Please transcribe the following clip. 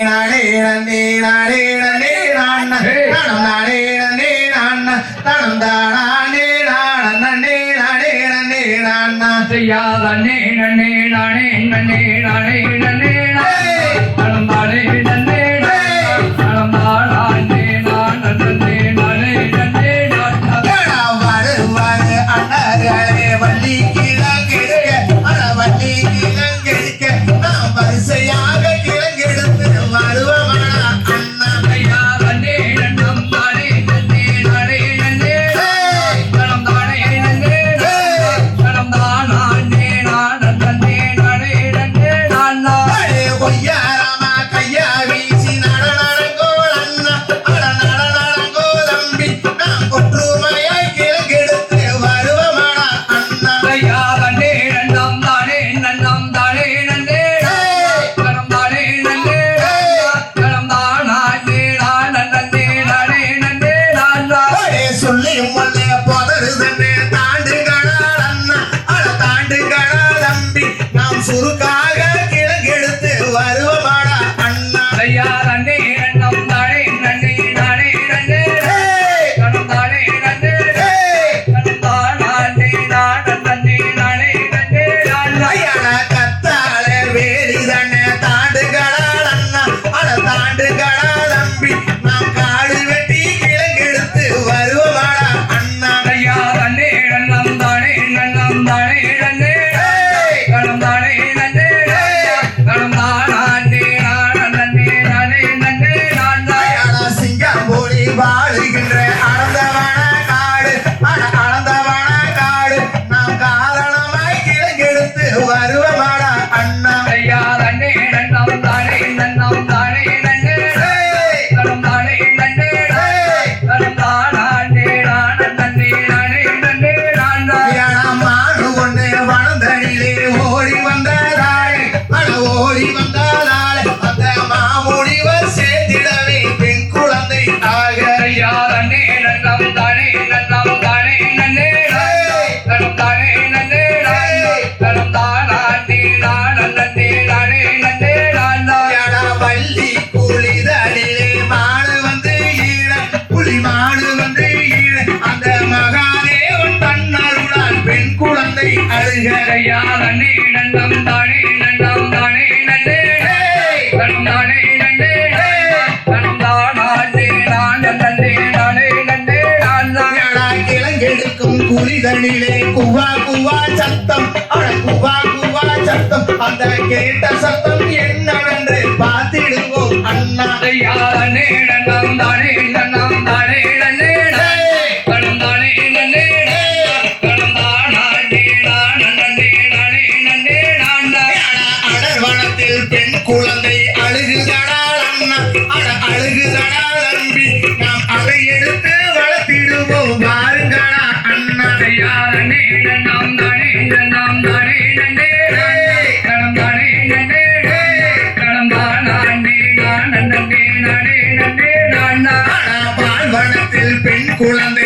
நாடே நந்தே நாடே நந்தே நான் நாடம் நாடே நந்தே நான் தடம் தானே நான் நன்னே நாடே நந்தே நான் நான் செய்யாத நே நன்னே நானே நன்னே நானே நன்னே நான். தடம் தானே வேணன் நடுகரையா நன்னே நன்னம் தானே நன்னம் தானே நன்னே கணம் தானே நன்னே கணம் தானே நான் நன்னே நானே நன்னே கேட்ட சத்தம் என்ன பார்த்திடுவோம் அண்ணா. அடர்வனத்தில் பெண் குழந்தை அழுகுதடா அட அழுகுதடா நம்பி நாம் அதை எடுத்து வளர்த்திடுவோம் பாருங்கடா அண்ணனையா குழந்தை